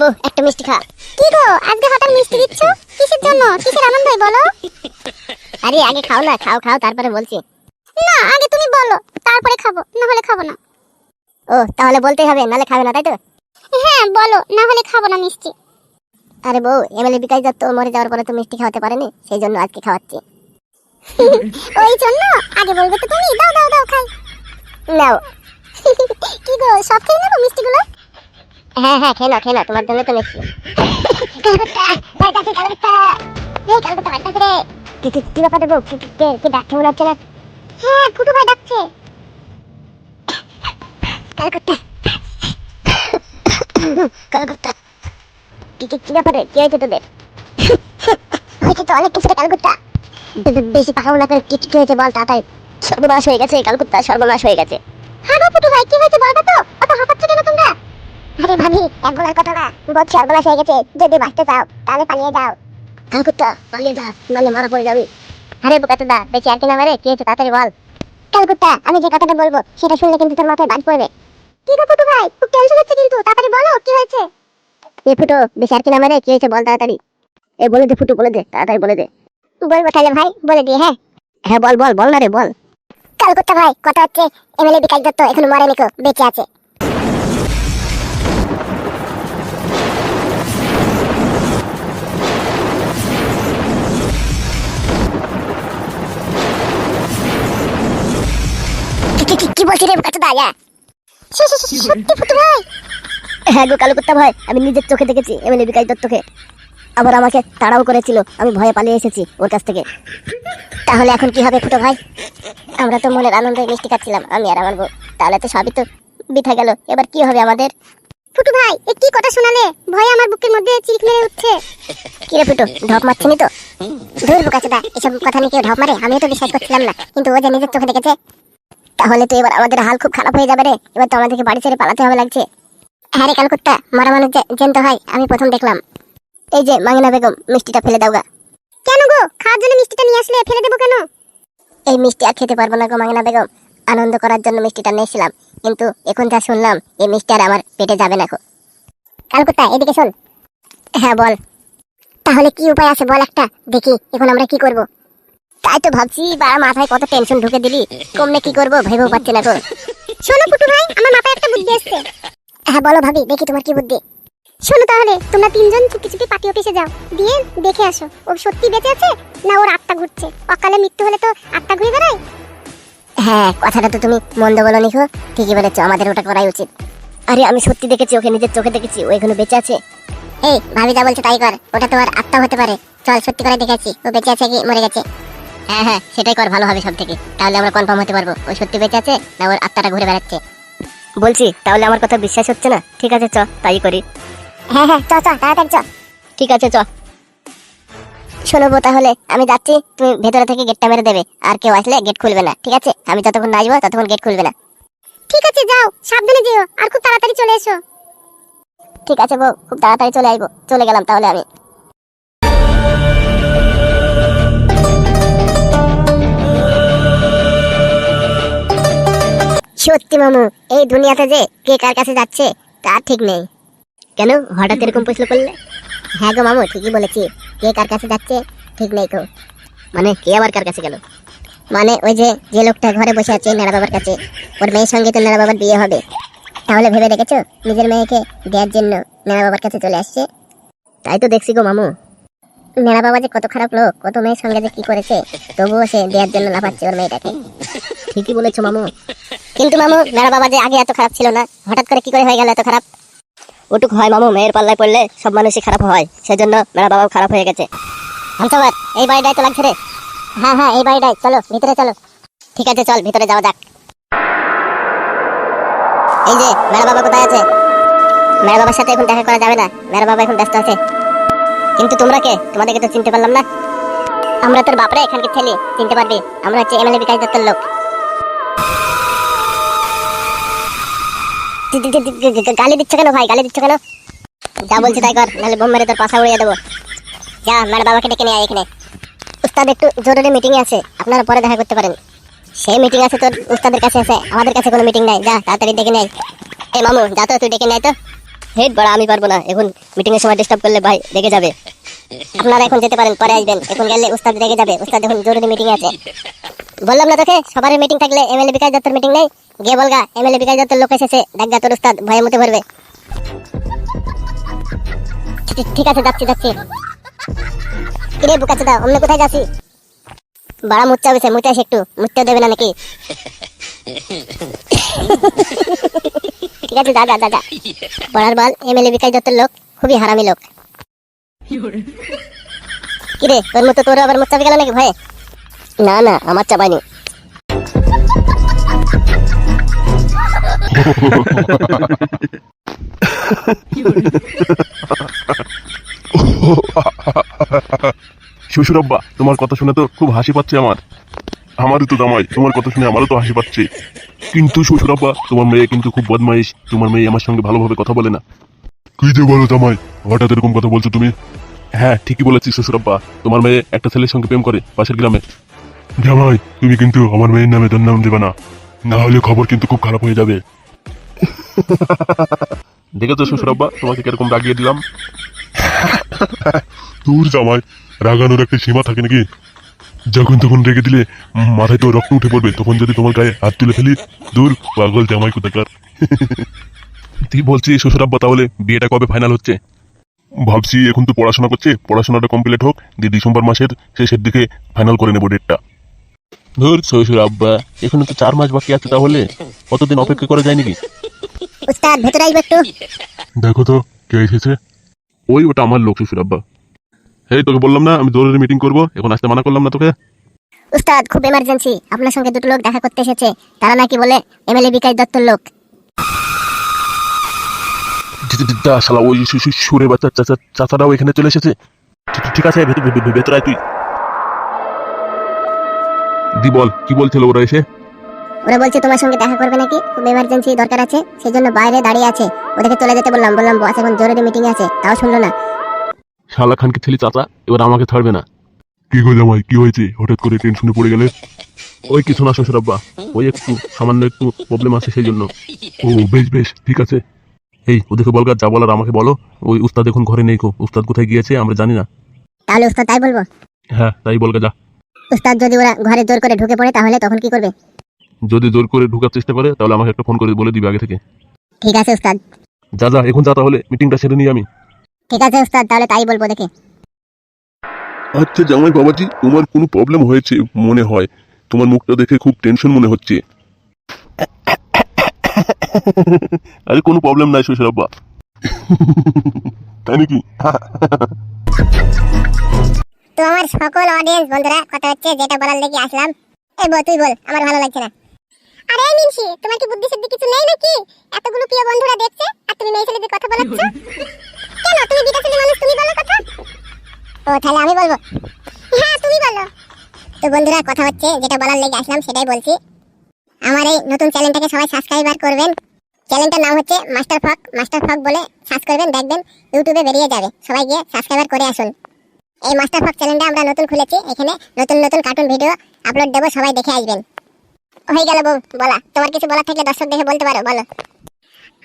বউ একটা মিষ্টি খা কি গো আজকে হঠাৎ মিষ্টি দিচ্ছ? কিসের জন্য? কিসের আনন্দ বলো। আরে আগে খাও না খাও খাও তারপরে বলছি। না আগে তুমি বলো তারপরে খাব না হলে খাব না। ও তাহলে বলতেই হবে নালে খাবে না তাই তো? হ্যাঁ বলো না হলে খাব না মিষ্টি। আরে বউ এমএলএ বিকাশ দত্ত মরে যাওয়ার পরে তো মিষ্টি খাওয়াতে পারেনি সেই জন্য আজকে খাওয়াচ্ছি। ওই জন্য আগে বলবে তো তুমি দাও দাও দাও খাই। নাও। কি গো সব খেয়ে নেব মিষ্টিগুলো? হ্যাঁ হ্যাঁ খেয়ে নাও তোমার জন্য তো মিষ্টি কি ব্যাপার হ্যাঁ বেশি পাকাও করে কি হয়েছে বল তাড়াতাড়ি। সর্বনাশ হয়ে গেছে কালকুত্তা সর্বনাশ হয়ে গেছে। হ্যাঁ ভাই, কি হয়েছে অত হাঁপাচ্ছ কেন তোমরা আরে ভাবি এক গলার কথা না। বলছি সর্বনাশ হয়ে গেছে যদি বাঁচতে চাও তাহলে পালিয়ে যাও। কালকুত্তা পালিয়ে যা নাহলে মারা পড়ে যাবি। আরে বোকাতে দা বেশি আর কি না মারে কি হয়েছে তাড়াতাড়ি বল। কালকুত্তা আমি যে কথাটা বলব সেটা শুনলে কিন্তু তোর মাথায় বাজ পড়বে। কি গো ফুটু ভাই খুব টেনশন হচ্ছে কিন্তু তাড়াতাড়ি বলো কি হয়েছে? এ ফুটো বেশি আর কি না মারে কি হয়েছে বল তাড়াতাড়ি। এ বলে দে ফুটু বলে দে তাড়াতাড়ি বলে দে। বলব তাহলে ভাই বলে দিয়ে হ্যাঁ। হ্যাঁ বল বল বল না রে বল। কালকুত্তা ভাই কথা হচ্ছে এমএলএ বিকাশ দত্ত এখনও মরেনি কো বেঁচে আছে। হ্যাঁ? ভাই। আমি নিজের চোখে দেখেছি এমএলএ বিকাশ দত্তকে আবার আমাকে তাড়াও করেছিল, আমি ভয়ে পালিয়ে এসেছি ওর কাছ থেকে। তাহলে এখন কি হবে ফুটো ভাই? আমরা তো মনের আনন্দে মিষ্টি খাচ্ছিলাম, আমি আর আমার বউ। তাহলে তো সবই তো বিথা গেল, এবার কি হবে আমাদের? ফুটু ভাই, এ কি কথা শোনালে? ভয় আমার বুকের মধ্যে চিরিক মেরে উঠছে। কি রে ফুটু ঢপ মারছিনি তো? দা এসব কথা নিয়ে কেউ ঢপ মারে? আমিও তো বিশ্বাস করছিলাম না, কিন্তু ও যে নিজের চোখে দেখেছে তাহলে তো এবার আমাদের হাল খুব খারাপ হয়ে যাবে রে। এবার তো আমাদেরকে বাড়ি ছেড়ে পালাতে হবে লাগছে। হ্যাঁ রে কালকুত্তা মারা মানুষ জ্যান্ত হয়, আমি প্রথম দেখলাম। এই যে মাঙ্গিনা বেগম, মিষ্টিটা ফেলে দাও গা। কেন গো? খাওয়ার জন্য মিষ্টিটা নিয়ে আসলে? ফেলে দেবো কেন? এই মিষ্টি আর খেতে পারব না গো মাঙ্গিনা বেগম। আনন্দ করার জন্য মিষ্টিটা নিয়েছিলাম কিন্তু এখন যা শুনলাম, এই মিষ্টি আর আমার পেটে যাবে না গো। কালকুত্তা এদিকে শোন। হ্যাঁ বল। তাহলে কি উপায় আছে বল একটা? দেখি, এখন আমরা কি করব? তাই তো ভাবছি বা মাথায় কত টেনশন ঢুকে দিলি। কমনে কি করব ভেবেও পাচ্ছি না গো। শোনো পুটু ভাই, আমার মাথায় একটা বুদ্ধি আসছে হ্যাঁ বলো ভাবি, দেখি তোমার কি বুদ্ধি। শোনো তাহলে, তোমরা তিনজন চুপি চুপি পার্টি অফিসে যাও। দিয়ে দেখে আসো, ও সত্যি বেঁচে আছে না ওর আত্মা ঘুরছে? অকালে মৃত্যু হলে তো আত্মা ঘুরে বেড়ায়? হ্যাঁ কথাটা তো তুমি মন্দ বলো নিখো ঠিকই বলেছ, আমাদের ওটা করাই উচিত। আরে, আমি সত্যি দেখেছি, ওকে নিজের চোখে দেখেছি, ও এখনও বেঁচে আছে। এই, ভাবি যা বলছে তাই কর, ওটা তোমার আত্মা হতে পারে। চল, সত্যি করে দেখেছি ও বেঁচে আছে কি মরে গেছে। হ্যাঁ হ্যাঁ সেটাই কর ভালো হবে সব থেকে তাহলে আমরা কনফার্ম হতে পারব ও সত্যি বেঁচে আছে না ওর আত্মাটা ঘুরে বেড়াচ্ছে। বলছি তাহলে আমার কথা বিশ্বাস হচ্ছে না? ঠিক আছে চ তাই করি। হ্যাঁ হ্যাঁ চ চ তাড়াতাড়ি চ। ঠিক আছে চ। শোনবো তাহলে আমি যাচ্ছি তুমি ভেতরে থেকে গেটটা মেরে দেবে আর কেউ আসলে গেট খুলবে না ঠিক আছে? আমি যতক্ষণ না আসব ততক্ষণ গেট খুলবে না। ঠিক আছে যাও সাবধানে যেও আর খুব তাড়াতাড়ি চলে এসো। ঠিক আছে বউ খুব তাড়াতাড়ি চলে আসব চলে গেলাম তাহলে আমি। সত্যি, মামু, এই দুনিয়াতে যে কে কার কাছে যাচ্ছে তার ঠিক নেই। কেন? হঠাৎ এরকম প্রশ্ন করলে? হ্যাঁ গো মামু, ঠিকই বলেছি। কে কার কাছে যাচ্ছে, ঠিক নেই তো। মানে কে আবার কার কাছে গেল? মানে ওই যে যে লোকটা ঘরে বসে আছে নেড়া বাবার কাছে। ওর মেয়ের সঙ্গে তো নেড়া বাবার বিয়ে হবে। তাহলে ভেবে দেখেছ? নিজের মেয়েকে দেওয়ার জন্য নেড়া বাবার কাছে চলে আসছে? তাই তো দেখছি গো মামু। নেড়া বাবা যে কত খারাপ লোক, কত মেয়ের সঙ্গে যে কি করেছে, তবুও সে দেওয়ার জন্য লাফাচ্ছে ওর মেয়েটাকে। ঠিকই বলেছ, মামু। কিন্তু মামু নেড়া বাবা যে আগে এত খারাপ ছিল না, হঠাৎ করে কি করে হয়ে গেল এত খারাপ? ওটুক হয় মামু, মেয়ের পাল্লায় পড়লে সব মানুষই খারাপ হয়, সেজন্য মেয়ের বাবাও খারাপ হয়ে গেছে। হামসাবার এই বাড়িটাই তো লাগছে রে। হ্যাঁ হ্যাঁ এই বাড়িটাই, চলো, ভিতরে চলো। ঠিক আছে, চল, ভিতরে যাওয়া যাক। এই যে মেয়ের বাবা কোথায় আছে? মেয়ের বাবার সাথে এখন দেখা করা যাবে না। মেয়ের বাবা এখন ব্যস্ত আছে। কিন্তু তোমরা কে? তোমাদেরকে তো চিনতে পারলাম না। আমরা তোর বাপরে এখানকে ছেলে চিনতে পারবি? আমরা হচ্ছে এমএলএ বিকাশ দত্তের লোক। গালি দিচ্ছ কেন ভাই? গালি দিচ্ছ কেন? যা বলছি তাই কর, নাহলে বোম মেরে তোর পাশা উড়িয়ে দেবো। যা ম্যাডাম বাবাকে ডেকে নিয়ে এখানে। উস্তাদ, একটু জরুরি মিটিং আছে। আপনারা পরে দেখা করতে পারেন। সেই মিটিং আছে তোর উস্তাদের কাছে আছে। আমাদের কাছে কোনো মিটিং নাই। যা, তাড়াতাড়ি ডেকে নেয় এই মামু, যা তো, তুই ডেকে নেয় তো। হেড বড়া, আমি পারব না। এখন মিটিং এর সময় ডিস্টার্ব করলে ভাই রেগে যাবে। আপনারা এখন যেতে পারেন, পরে আসবেন। এখন গেলে উস্তাদ রেগে যাবে। উস্তাদ এখন জরুরি মিটিং আছে। বললাম না তোকে, সবার মিটিং থাকলে এমএলএ বিকাশ দত্তর মিটিং নেই? গিয়ে বলগা এমএলএ বিকাশ দত্তর লোক এসেছে। ডাকগা তোর উস্তাদ, ভয়ে মতে ভরবে। ঠিক- আছে, যাচ্ছি যাচ্ছি। কিরে বুকাচ্ছে দা অমনি কোথায় যাচ্ছি বাড়া মুচ্চা হয়েছে মুচা এসে একটু মুচতে দেবে না নাকি? ঠিক আছে, যা যা পড়ার বল, এমএলএ বিকাশ দত্তর লোক, খুবই হারামি লোক। কিরে তোর মতো তোর আবার মুচ্চাবে গেল নাকি ভয়ে? না না, আমার চাপাইনি। শ্বশুর আব্বা তোমার কথা শুনে তো খুব হাসি পাচ্ছে আমার। আমারও তো জামাই তোমার কথা শুনে আমারও তো হাসি পাচ্ছে। কিন্তু শ্বশুর আব্বা তোমার মেয়ে কিন্তু খুব বদমাইশ তোমার মেয়ে আমার সঙ্গে ভালোভাবে কথা বলে না। কি যে বলো জামাই হঠাৎ এরকম কথা বলছো তুমি? হ্যাঁ ঠিকই বলেছি শ্বশুর আব্বা তোমার মেয়ে একটা ছেলের সঙ্গে প্রেম করে পাশের গ্রামে। জামাই তুমি কিন্তু আমার মেয়ের নামে তোর নাম দেবে না। না হলে খবর কিন্তু খুব খারাপ হয়ে যাবে। দেখেছ শ্বশুর আব্বা তোমাকে কীরকম রাগিয়ে দিলাম। তোর জামাই রাগানোর একটা সীমা থাকে নাকি? যখন তখন রেগে দিলে মাথায় তো রক্ত উঠে পড়বে তখন যদি তোমার গায়ে হাত তুলে ফেলি দূর পাগল জামাই কোথাকার। তুই বলছি শ্বশুর আব্বা তাহলে বিয়েটা কবে ফাইনাল হচ্ছে? ভাবছি এখন তো পড়াশোনা করছে পড়াশোনাটা কমপ্লিট হোক দিয়ে ডিসেম্বর মাসের শেষের দিকে ফাইনাল করে নেব ডেটটা ধর শ্বশুর আব্বা এখানে তো চার মাস বাকি আছে তাহলে কতদিন অপেক্ষা করা যায় নাকি? দেখো তো কে এসেছে? ওই ওটা আমার লোক শ্বশুর আব্বা। এই তোকে বললাম না আমি জরুরি মিটিং করব। এখন আসতে মানা করলাম না তোকে। উস্তাদ খুব এমার্জেন্সি আপনার সঙ্গে দুটো লোক দেখা করতে এসেছে। তারা নাকি বলে এমএলএ বিকাশ দত্তর লোক। যা শালা ওই সু- সুরে বাচ্চা চাচা চাচারাও এখানে চলে এসেছে। ঠিক- আছে ভেতর- আয় তুই। দি বল কি বলছিল ওরা এসে? ওরা বলছে তোমার সঙ্গে দেখা করবে নাকি? খুব এমার্জেন্সি দরকার আছে। সেই জন্য বাইরে দাঁড়িয়ে আছে। ওদেরকে চলে যেতে বললাম। বললাম বস এখন জরুরি মিটিং আছে। তাও শুনলো না। শালা খানকে ছেলে চাচা এবার আমাকে ছাড়বে না। কি গো জামাই কি হয়েছে? হঠাৎ করে টেনশনে পড়ে গেলে? ওই কিছু না শ্বশুর আব্বা ওই একটু সামান্য একটু প্রবলেম আছে সেই জন্য। ও বেশ বেশ ঠিক আছে। এই ওদেরকে বলগা যা বলার আমাকে বলো। ওই উস্তাদ এখন ঘরে নেই কো। উস্তাদ কোথায় গিয়েছে আমরা জানি না। তাহলে উস্তাদ তাই বলব? হ্যাঁ তাই বলগা যা। উস্তাদ যদি ওরা ঘরে জোর করে ঢুকে পড়ে তাহলে তখন কি করবে? যদি জোর করে ঢুকার চেষ্টা করে তাহলে আমাকে একটা ফোন করে বলে দিবে আগে থেকে। ঠিক আছে উস্তাদ। যা যা এখন যা তাহলে মিটিংটা সেরে নিই আমি। ঠিক আছে উস্তাদ তাহলে তাই বলব দেখে। আচ্ছা জামাই বাবাজি তোমার কোনো প্রবলেম হয়েছে মনে হয়? তোমার মুখটা দেখে খুব টেনশন মনে হচ্ছে। আরে কোনো প্রবলেম নাই শ্বশুর আব্বা তাই নাকি? তো আমার সকল অডিয়েন্স বন্ধুরা কথা হচ্ছে যেটা বলার লেগে আসলাম। এই বল তুই বল আমার ভালো লাগছে না। আরে তোমার কি বুদ্ধি শুদ্ধি কিছু নেই নাকি? এতগুলো প্রিয় বন্ধুরা দেখছে, আর তুমি মেয়ে ছেলেদের কথা বলাচ্ছ কেন, তুমি বিটা ছেলে মানুষ, তুমি বলো কথা। ও, তাহলে আমি বলব। হ্যাঁ তুমি বলো। তো বন্ধুরা, কথা হচ্ছে, যেটা বলার লেগে আসলাম, সেটাই বলছি। আমার এই নতুন চ্যানেলটাকে সবাই সাবস্ক্রাইবার করবেন। চ্যানেলটার নাম হচ্ছে মাস্টার ফক মাস্টার ফক বলে সার্চ করবেন, দেখবেন ইউটিউবে বেরিয়ে যাবে। সবাই গিয়ে সাবস্ক্রাইবার করে আসুন। এই মাস্টার ফক চ্যানেলটা আমরা নতুন খুলেছি, এখানে নতুন নতুন কার্টুন ভিডিও আপলোড দেবো, সবাই দেখে আসবেন। হয়ে গেল বউ, বলা। তোমার কিছু বলার থাকলে দর্শক দেখে বলতে পারো, বলো।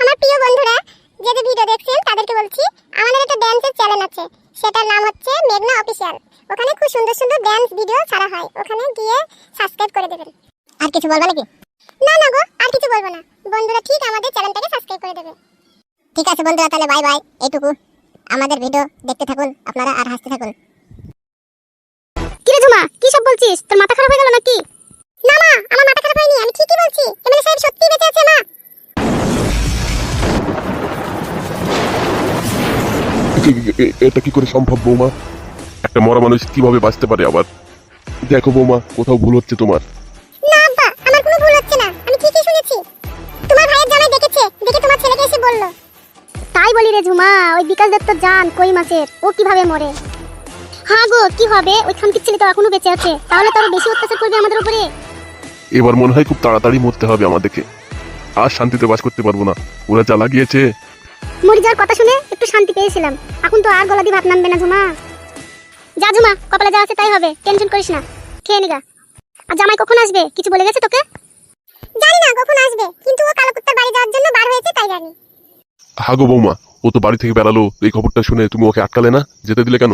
আমার প্রিয় বন্ধুরা, যে যে ভিডিও দেখছেন, তাদেরকে বলছি, আমাদের একটা ড্যান্সের চ্যানেল আছে। সেটার নাম হচ্ছে মেঘনা অফিসিয়াল ওখানে খুব সুন্দর সুন্দর ড্যান্স ভিডিও ছাড়া হয়। ওখানে গিয়ে সাবস্ক্রাইব করে দেবেন। আর কিছু বলব নাকি? না না গো, আর কিছু বলব না। বন্ধুরা ঠিক আমাদের চ্যানেলটাকে সাবস্ক্রাইব করে দেবে। ঠিক আছে বন্ধুরা, তাহলে বাই বাই এইটুকু। আমাদের ভিডিও দেখতে থাকুন, আপনারা আর হাসতে থাকুন। কিরে ঝুমা, কি সব বলছিস? তোর মাথা খারাপ হয়ে গেল নাকি? না মা আমার মাথা খারাপ হয়নি আমি ঠিকই বলছি। এমএলএ সাহেব সত্যি বেঁচে আছে মা। এটা কি করে সম্ভব বৌমা? একটা মরা মানুষ কীভাবে বাঁচতে পারে আবার? দেখো বৌমা কোথাও ভুল হচ্ছে তোমার। না আব্বা আমার কোনো ভুল হচ্ছে না আমি ঠিকই শুনেছি। তোমার ভাইয়ের জামাই দেখেছে দেখে তোমার ছেলেকে এসে বলল। তাই বলি রে ঝুমা ওই বিকাশ দত্ত জান কই মাছের ও কীভাবে মরে? হ্যাঁ গো কি হবে? ওই খানকির ছেলে তো এখনও বেঁচে আছে তাহলে তো আরও বেশি অত্যাচার করবে আমাদের উপরে। এবার মনে হয় খুব তাড়াতাড়ি মরতে হবে আমাদেরকে। আর শান্তিতে বাস করতে পারব না। ওরা যা লাগিয়েছে মরে যাওয়ার কথা শুনে একটু শান্তি পেয়েছিলাম। এখন তো আর গলা দিয়ে ভাত নামবে না ঝুমা। যা ঝুমা কপালে যা আছে তাই হবে। টেনশন করিস না। খেয়ে নিগা। আর জামাই কখন আসবে? কিছু বলে গেছে তোকে? জানি না কখন আসবে কিন্তু ও কালো কুত্তার বাড়ি যাওয়ার জন্য বার হয়েছে তাই জানি। হাগো বৌমা ও তো বাড়ি থেকে বেড়ালো। এই খবরটা শুনে তুমি ওকে আটকালে না? যেতে দিলে কেন?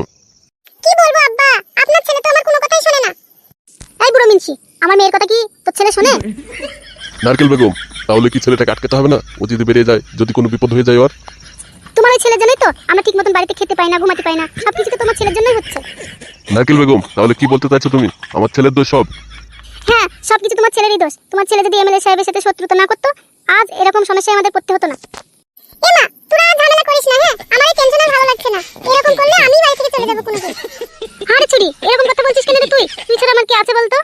কি বলব আব্বা? আপনার ছেলে তো আমার কোনো কথাই শোনে না। এই বুড়ো মিনছি। আমার মেয়ের কথা কি তোর ছেলে শোনে? নারকেল বেগম তাহলে কি ছেলেটাকে আটকাতে হবে না? ও যদি বেরিয়ে যায় যদি কোনো বিপদ হয়ে যায় ওর? তোমার ওই ছেলে জানোই তো আমরা ঠিক মতন বাড়িতে খেতে পাই না ঘুমাতে পাই না। সব কিছু তো তোমার ছেলের জন্যই হচ্ছে। নারকেল বেগম তাহলে কি বলতে চাইছো তুমি? আমার ছেলের দোষ সব? হ্যাঁ সব কিছু তোমার ছেলেরই দোষ। তোমার ছেলে যদি এমএলএ সাহেবের সাথে শত্রুতা না করতো আজ এরকম সমস্যায় আমাদের পড়তে হতো না। এমা তোরা আর ঝামেলা করিস না হ্যাঁ? আমার এই টেনশন আর ভালো লাগছে না। এরকম করলে আমি বাড়ি থেকে চলে যাব কোনো দিন আরে ছুরি এরকম কথা বলছিস কেন তুই? তুই ছাড়া আমার কি আছে বলতো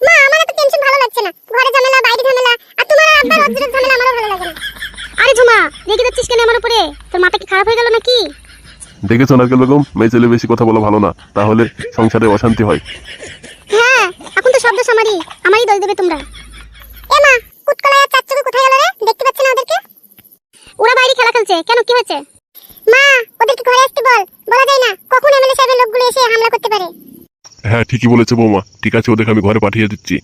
মা আমার এত টেনশন ভালো লাগছে না ঘরে ঝামেলা বাইরে ঝামেলা আর তোমার আর আব্বার অজ্জের ঝামেলা আমারও ভালো লাগে না আরে ঝুমা রেগে যাচ্ছিস কেন আমার উপরে তোর মাথা কি খারাপ হয়ে গেল নাকি? দেখেছ নারকেল বেগম? মেয়ে ছেলে বেশি কথা বলা ভালো না। তাহলে সংসারে অশান্তি হয়। হ্যাঁ এখন তো শব্দ আমারই আমারই দোষ দেবে তোমরা। এমা কুটকলায় আর চাচ্চুকে কোথায় গেল রে? দেখতে পাচ্ছ না ওদেরকে। ওরা বাইরে খেলা খেলছে। কেন কি হয়েছে? মা ওদেরকে ঘরে আসতে বল। বলা যায় না কখন এমএলএ সাহেবের লোকগুলো এসে হামলা করতে পারে। হ্যাঁ ঠিকই বলেছে বৌমা। ঠিক আছে ওদেরকে আমি ঘরে পাঠিয়ে দিচ্ছি।